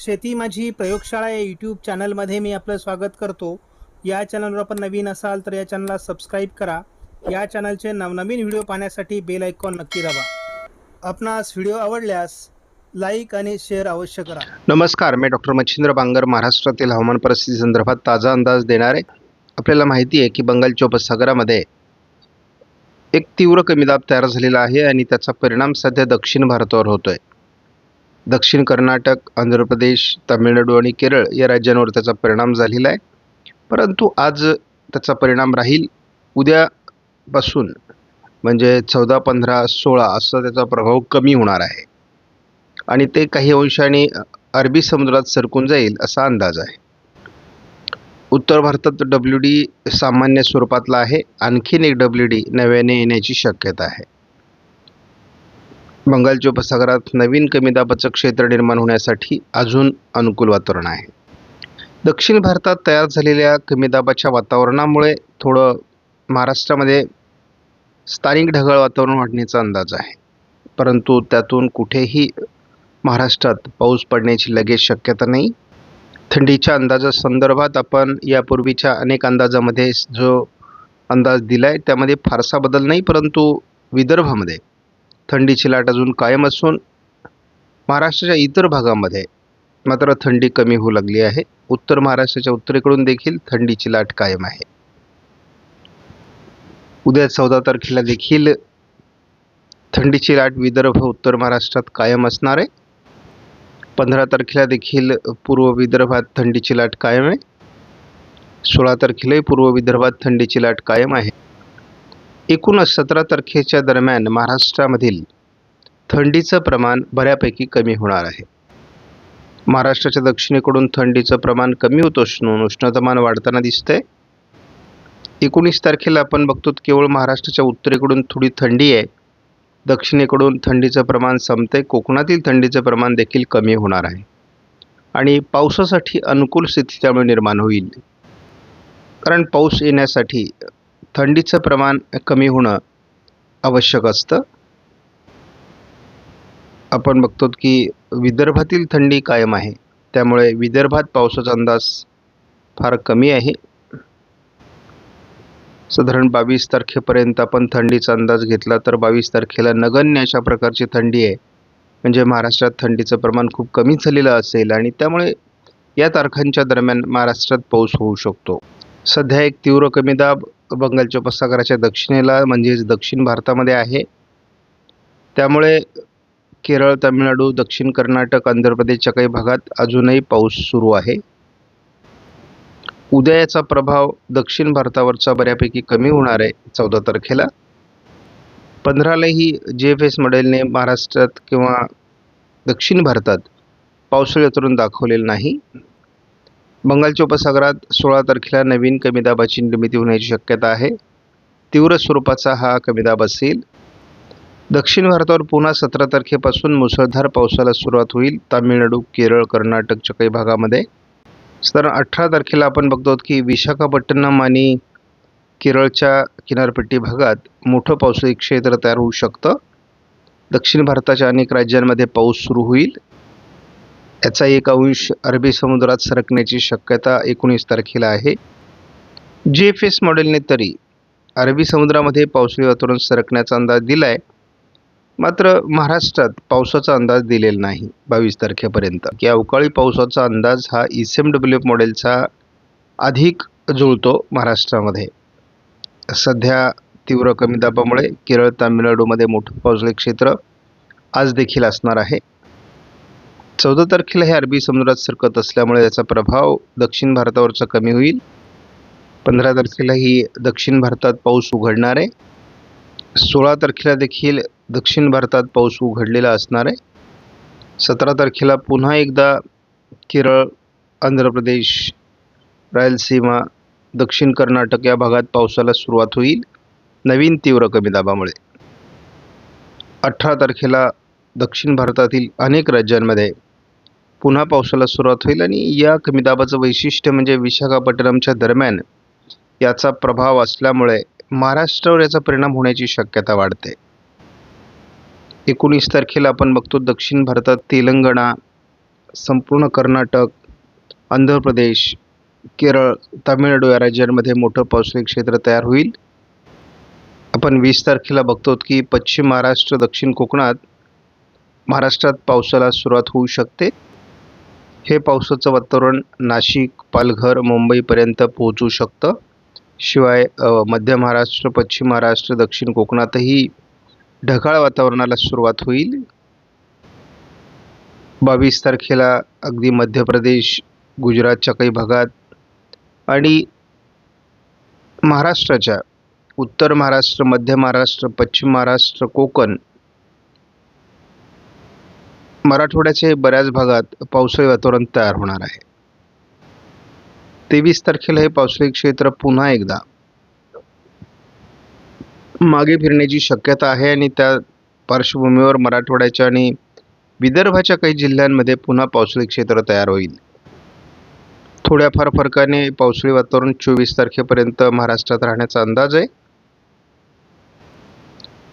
शेती माझी प्रयोगशाळा या यूट्यूब चॅनलमध्ये मी आपलं स्वागत करतो. या चॅनलवर आपण नवीन असाल तर या चॅनलला सबस्क्राईब करा. या चॅनलचे नवनवीन व्हिडिओ पाहण्यासाठी बेल आयकॉन नक्की दाबा. आपणास व्हिडिओ आवडल्यास लाईक आणि शेअर अवश्य करा. नमस्कार मी डॉक्टर मच्छिंद्र बांगर महाराष्ट्रातील हवामान परिस्थिती संदर्भात ताजा अंदाज देणार. आहे आपल्याला माहिती आहे की बंगालच्या उपसागरामध्ये एक तीव्र कमी दाब तयार झालेला आहे आणि त्याचा परिणाम सध्या दक्षिण भारतावर होतोय. दक्षिण कर्नाटक आंध्र प्रदेश तामिळनाडू आणि केरळ या राज्यांवर त्याचा परिणाम झालेला आहे. परंतु आज त्याचा परिणाम राहील उद्यापासून म्हणजे चौदा पंधरा सोळा असा त्याचा प्रभाव कमी होणार आहे. आणि ते काही अंशाने अरबी समुद्रात सरकून जाईल असा अंदाज आहे. उत्तर भारतात डब्ल्यू डी सामान्य स्वरूपातला आहे. आणखीन एक डब्ल्यू डी नव्याने येण्याची शक्यता आहे. बंगालच्या उपसागरात नवीन कमी दाबाचं क्षेत्र निर्माण होण्यासाठी अजून अनुकूल वातावरण आहे. दक्षिण भारतात तयार झालेल्या कमी दाबाच्या वातावरणामुळे थोडं महाराष्ट्रामध्ये स्थानिक ढगाळ वातावरण वाढण्याचा अंदाज आहे. परंतु त्यातून कुठेही महाराष्ट्रात पाऊस पडण्याची लगेच शक्यता नाही. थंडीच्या अंदाजासंदर्भात आपण यापूर्वीच्या अनेक अंदाजामध्ये जो अंदाज दिला आहे त्यामध्ये फारसा बदल नाही परंतु विदर्भामध्ये थंडीची लाट अजून कायम असून महाराष्ट्राच्या इतर भागामध्ये मात्र थंडी कमी होऊ लागली आहे. उत्तर महाराष्ट्राच्या उत्तरेकडून देखील थंडीची लाट कायम आहे. उद्या चौदा तारखेला देखील थंडीची लाट विदर्भ उत्तर महाराष्ट्रात कायम असणार आहे. पंधरा तारखेला देखील पूर्व विदर्भात थंडीची लाट कायम आहे. सोळा तारखेलाही पूर्व विदर्भात थंडीची लाट कायम आहे. एकूणच सतरा तारखेच्या दरम्यान महाराष्ट्रामधील थंडीचं प्रमाण बऱ्यापैकी कमी होणार आहे. महाराष्ट्राच्या दक्षिणेकडून थंडीचं प्रमाण कमी होत असून उष्णतामान वाढताना दिसतंय. एकोणीस तारखेला आपण बघतो केवळ महाराष्ट्राच्या उत्तरेकडून थोडी थंडी आहे. दक्षिणेकडून थंडीचं प्रमाण संपते कोकणातील थंडीचं प्रमाण देखील कमी होणार आहे. आणि पावसासाठी अनुकूल स्थिती त्यामुळे निर्माण होईल. कारण पाऊस येण्यासाठी थंडीचं प्रमाण कमी होणं आवश्यक असतं. आपण बघतो की विदर्भातील थंडी कायम आहे. त्यामुळे विदर्भात पावसाचा अंदाज फार कमी आहे. साधारण बावीस तारखेपर्यंत आपण थंडीचा अंदाज घेतला तर बावीस तारखेला नगण्य अशा प्रकारची थंडी आहे. म्हणजे महाराष्ट्रात थंडीचं प्रमाण खूप कमी झालेलं असेल आणि त्यामुळे या तारखांच्या दरम्यान महाराष्ट्रात पाऊस होऊ शकतो. सध्या एक तीव्र कमी दाब बंगालच्या उपसागराच्या दक्षिणेला म्हणजेच दक्षिण भारतामध्ये आहे. त्यामुळे केरळ तामिळनाडू दक्षिण कर्नाटक आंध्र प्रदेशच्या काही भागात अजूनही पाऊस सुरू आहे. उद्या याचा प्रभाव दक्षिण भारतावरचा बऱ्यापैकी कमी होणार आहे चौदा तारखेला. पंधरालाही जे एफ एस मॉडेलने महाराष्ट्रात किंवा दक्षिण भारतात पावसाळी वातावरण दाखवलेलं नाही. बंगालच्या उपसागरात सोळा तारखेला नवीन कमी दाबाची निर्मिती होण्याची शक्यता आहे. तीव्र स्वरूपाचा हा कमी दाब असेल. दक्षिण भारतावर पुन्हा सतरा तारखेपासून मुसळधार पावसाला सुरुवात होईल. तामिळनाडू केरळ कर्नाटकच्या काही भागामध्ये. साधारण अठरा तारखेला आपण बघतो की विशाखापट्टणम आणि केरळच्या किनारपट्टी भागात मोठं पावसाळी क्षेत्र तयार होऊ शकतं. दक्षिण भारताच्या अनेक राज्यांमध्ये पाऊस सुरू होईल. याचा एक अंश अरबी समुद्रात सरकण्याची शक्यता एकोणीस तारखेला आहे. जी एफ एस मॉडेलने तरी अरबी समुद्रामध्ये पावसाळी वातावरण सरकण्याचा अंदाज दिला आहे मात्र महाराष्ट्रात पावसाचा अंदाज दिलेला नाही बावीस तारखेपर्यंत. की अवकाळी पावसाचा अंदाज हा E C M W F मॉडेलचा अधिक जुळतो महाराष्ट्रामध्ये. सध्या तीव्र कमी दाबामुळे केरळ तामिळनाडूमध्ये मोठं पावसाळी क्षेत्र आज देखील असणार आहे. चौदा तारखेला हे अरबी समुद्रात सरकत असल्यामुळे याचा प्रभाव दक्षिण भारतावरचा कमी होईल. पंधरा तारखेलाही दक्षिण भारतात पाऊस उघडणार आहे. सोळा तारखेला देखील दक्षिण भारतात पाऊस उघडलेला असणार आहे. सतरा तारखेला पुन्हा एकदा केरळ आंध्र प्रदेश रायलसीमा दक्षिण कर्नाटक या भागात पावसाला सुरुवात होईल. नवीन तीव्र कमी दाबामुळे. अठरा तारखेला दक्षिण भारतातील अनेक राज्यांमध्ये पुन्हा पावसाला सुरुवात होईल आणि या कमी दाबाचं वैशिष्ट्य म्हणजे विशाखापट्टणमच्या दरम्यान याचा प्रभाव असल्यामुळे महाराष्ट्रावर याचा परिणाम होण्याची शक्यता वाढते. एकोणीस तारखेला आपण बघतो दक्षिण भारतात तेलंगणा संपूर्ण कर्नाटक आंध्र प्रदेश केरळ तामिळनाडू या राज्यांमध्ये मोठं पावसाळी क्षेत्र तयार होईल. आपण वीस तारखेला बघतो की पश्चिम महाराष्ट्र दक्षिण कोकणात महाराष्ट्रात पावसाला सुरुवात होऊ शकते. हे पावसाचं वातावरण नाशिक पालघर मुंबईपर्यंत पोहोचू शकतं. शिवाय मध्य महाराष्ट्र पश्चिम महाराष्ट्र दक्षिण कोकणातही ढगाळ वातावरणाला सुरुवात होईल. बावीस तारखेला अगदी मध्य प्रदेश गुजरातच्या काही भागात आणि महाराष्ट्राच्या उत्तर महाराष्ट्र मध्य महाराष्ट्र पश्चिम महाराष्ट्र कोकण मराठवाड्याचे बऱ्याच भागात पावसाळी वातावरण तयार होणार आहे. तेवीस तारखेला हे पावसाळी क्षेत्र पुन्हा एकदा मागे फिरण्याची शक्यता आहे आणि त्या पार्श्वभूमीवर मराठवाड्याच्या आणि विदर्भाच्या काही जिल्ह्यांमध्ये पुन्हा पावसाळी क्षेत्र तयार होईल. थोड्याफार फरकाने पावसाळी वातावरण चोवीस तारखेपर्यंत महाराष्ट्रात राहण्याचा अंदाज आहे.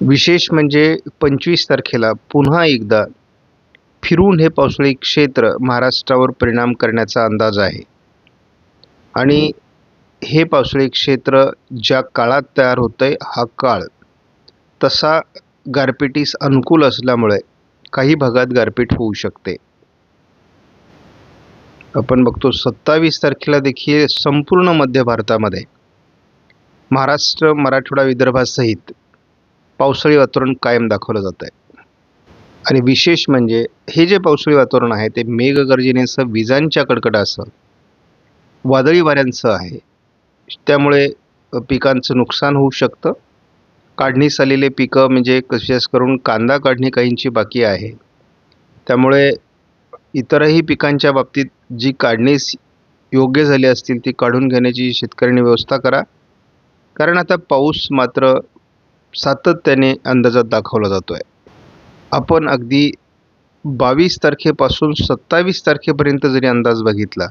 विशेष म्हणजे पंचवीस तारखेला पुन्हा एकदा फिरून हे पावसाळी क्षेत्र महाराष्ट्रावर परिणाम करण्याचा अंदाज आहे. आणि हे पावसाळी क्षेत्र ज्या काळात तयार होतंय हा काळ तसा गारपिटीस अनुकूल असल्यामुळे काही भागात गारपीट होऊ शकते. आपण बघतो सत्तावीस तारखेला देखील संपूर्ण मध्य भारतामध्ये महाराष्ट्र मराठवाडा विदर्भासहित पावसाळी वातावरण कायम दाखवलं जात आहे आणि विशेष म्हणजे हे जे पावसाळी वातावरण आहे ते मेघगर्जनेसह विजांच्या कडकडासह वादळी वाऱ्यांसह आहे. त्यामुळे पिकांचं नुकसान होऊ शकतं. काढणीस आलेले पिकं म्हणजे विशेष करून कांदा काढणी काहींची बाकी आहे. त्यामुळे इतरही पिकांच्या बाबतीत जी काढणीस योग्य झाली असतील ती काढून घेण्याची शेतकऱ्यांनी व्यवस्था करा. कारण आता पाऊस मात्र सातत्याने अंदाजात दाखवला जातो आहे आपण अगदी बावीस तारखेपासून सत्तावीस तारखेपर्यंत जरी अंदाज बघितला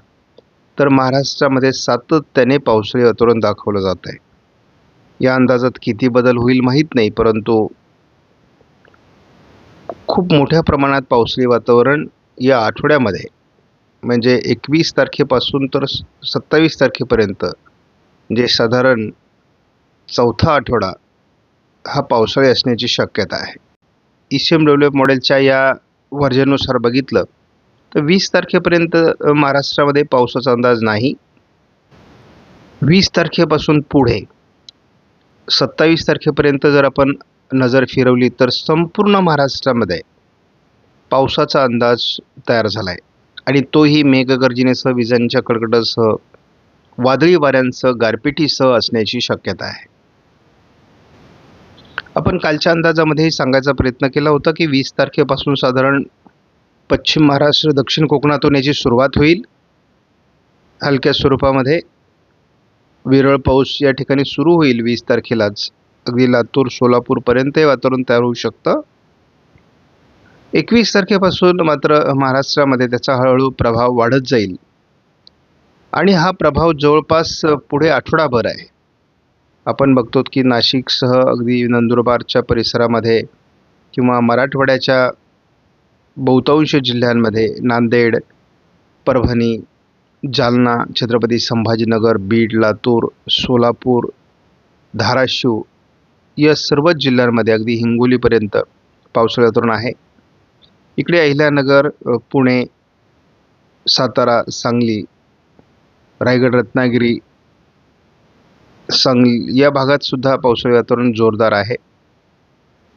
तर महाराष्ट्रामध्ये सातत्याने पावसाळी वातावरण दाखवलं जात आहे. या अंदाजात किती बदल होईल माहीत नाही परंतु खूप मोठ्या प्रमाणात पावसाळी वातावरण या आठवड्यामध्ये म्हणजे एकवीस तारखेपासून तर सत्तावीस तारखेपर्यंत जे साधारण चौथा आठवडा हा पावसाळी असण्याची शक्यता आहे. ई सी एम मॉडेलच्या या व्हर्जननुसार बघितलं तर वीस तारखेपर्यंत महाराष्ट्रामध्ये पावसाचा अंदाज नाही. वीस तारखेपासून पुढे सत्तावीस तारखेपर्यंत जर आपण नजर फिरवली तर संपूर्ण महाराष्ट्रामध्ये पावसाचा अंदाज तयार झाला आहे आणि तोही मेघगर्जनेसह विजांच्या कडकडासह वादळी वाऱ्यांसह गारपिटीसह असण्याची शक्यता आहे. आपण कालच्या अंदाजामध्ये सांगायचा प्रयत्न केला होता की वीस तारखेपासून साधारण पश्चिम महाराष्ट्र दक्षिण कोकणातून याची सुरुवात होईल. हलक्या स्वरूपामध्ये विरळ पाऊस या ठिकाणी सुरू होईल वीस तारखेलाच. अगदी लातूर सोलापूरपर्यंत हे वातावरण तयार होऊ शकतं. एकवीस तारखेपासून मात्र महाराष्ट्रामध्ये त्याचा हळूहळू प्रभाव वाढत जाईल. आणि हा प्रभाव जवळपास पुढे आठवडाभर आहे. आपण बघतो की नाशिकसह अगदी नंदुरबारच्या परिसरामध्ये किंवा मराठवाड्याच्या बहुतांश जिल्ह्यांमध्ये नांदेड परभणी जालना छत्रपती संभाजीनगर बीड लातूर सोलापूर धाराशिव या सर्वच जिल्ह्यांमध्ये अगदी हिंगोलीपर्यंत पावसाळा तरुण आहे. इकडे अहिल्यानगर पुणे सातारा सांगली रायगड रत्नागिरी सांगली या भागात सुद्धा पावसाळी वातावरण जोरदार आहे.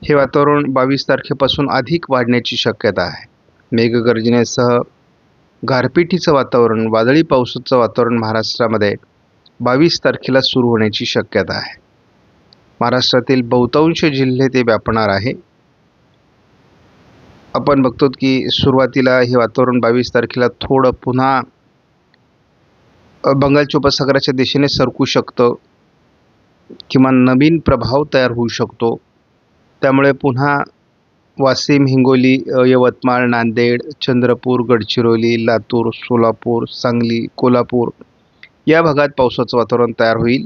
हे वातावरण बावीस तारखेपासून अधिक वाढण्याची शक्यता आहे. मेघगर्जनेसह गारपिटीचं वातावरण वादळी पावसाचं वातावरण महाराष्ट्रामध्ये बावीस तारखेला सुरू होण्याची शक्यता आहे. महाराष्ट्रातील बहुतांश जिल्हे ते व्यापणार आहे. आपण बघतो की सुरुवातीला हे वातावरण बावीस तारखेला थोडं पुन्हा बंगालच्या उपसागराच्या दिशेने सरकू शकतं. किंवा नवीन प्रभाव तयार होऊ शकतो. त्यामुळे पुन्हा वाशिम हिंगोली यवतमाळ नांदेड चंद्रपूर गडचिरोली लातूर सोलापूर सांगली कोल्हापूर या भागात पावसाचं वातावरण तयार होईल.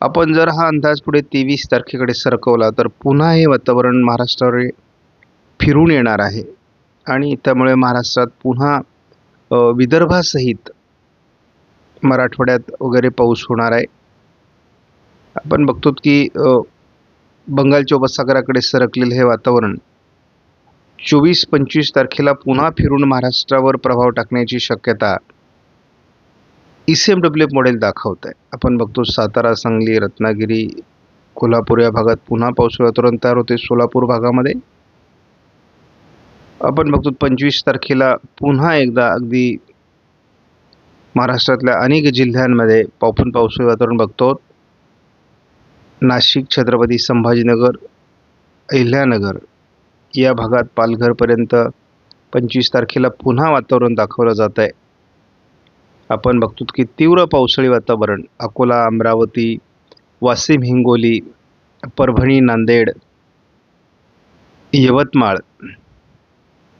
आपण जर हा अंदाज पुढे तेवीस तारखेकडे सरकवला तर पुन्हा हे वातावरण महाराष्ट्रावर फिरून येणार आहे. आणि त्यामुळे महाराष्ट्रात पुन्हा विदर्भासहित मराठवाड्यात वगैरे पाऊस होणार आहे. आपण बघतो की बंगालच्या उपसागराकडे सरकलेलं हे वातावरण चोवीस पंचवीस तारखेला पुन्हा फिरून महाराष्ट्रावर प्रभाव टाकण्याची शक्यता E C M W F model दाखवत आहे. आपण बघतो सातारा सांगली रत्नागिरी कोल्हापूर या भागात पुन्हा पाऊस वातावरण तयार होते सोलापूर भागामध्ये आपण बघतो पंचवीस तारखेला पुन्हा एकदा अगदी महाराष्ट्रातल्या अनेक जिल्ह्यांमध्ये आपण पावसाळी वातावरण बघतो. नाशिक छत्रपती संभाजीनगर अहिल्यानगर या भागात पालघरपर्यंत पंचवीस तारखेला पुन्हा वातावरण दाखवलं जात आहे. आपण बघतो की तीव्र पावसाळी वातावरण अकोला अमरावती वाशिम हिंगोली परभणी नांदेड यवतमाळ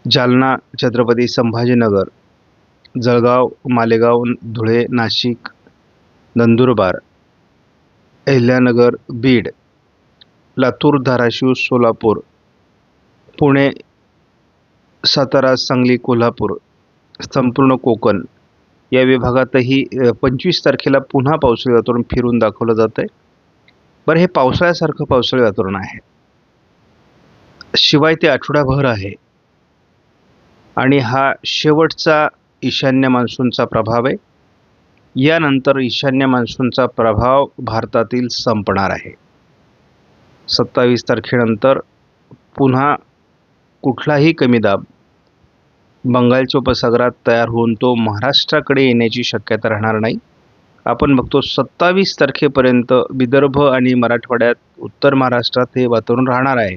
जालना छत्रपती संभाजीनगर जळगाव मालेगाव धुळे नाशिक नंदुरबार अहिल्यानगर बीड लातूर धाराशिव सोलापूर पुणे सातारा सांगली कोल्हापूर संपूर्ण कोकण. या विभागातही पंचवीस तारखेला पुन्हा पावसाळी वातावरण फिरून दाखवलं जात आहे बरं हे पावसाळ्यासारखं पावसाळी वातावरण आहे. शिवाय ते आठवडाभर आहे. आणि हा शेवटचा ईशान्य मान्सूनचा प्रभाव आहे. यानंतर ईशान्य मान्सूनचा प्रभाव भारतातील संपणार आहे. सत्तावीस तारखेनंतर पुन्हा कुठलाही कमी दाब बंगालच्या उपसागरात तयार होऊन तो महाराष्ट्राकडे येण्याची शक्यता राहणार नाही. आपण बघतो सत्तावीस तारखेपर्यंत विदर्भ आणि मराठवाड्यात उत्तर महाराष्ट्रात हे वातावरण राहणार आहे.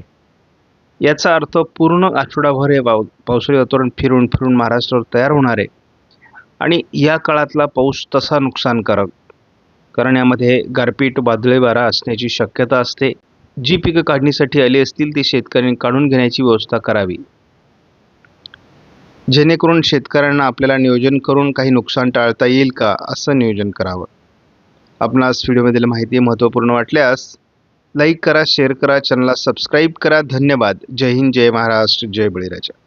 याचा अर्थ पूर्ण आठवडाभर हे पाव पावसाळी वातावरण फिरून फिरून महाराष्ट्रावर तयार होणार आहे. आणि या काळातला पाऊस तसा नुकसानकारक कारण यामध्ये गारपीट वादळी वारा असण्याची शक्यता असते. जी पिकं काढणीसाठी आली असतील ती शेतकऱ्यांनी काढून घेण्याची व्यवस्था करावी. जेणेकरून शेतकऱ्यांना आपल्याला नियोजन करून काही नुकसान टाळता येईल का असं नियोजन करावं. आपणास व्हिडिओमधील माहिती महत्त्वपूर्ण वाटल्यास लाईक करा शेअर करा चॅनलला सबस्क्राईब करा. धन्यवाद. जय हिंद जय महाराष्ट्र जय बळीराजा.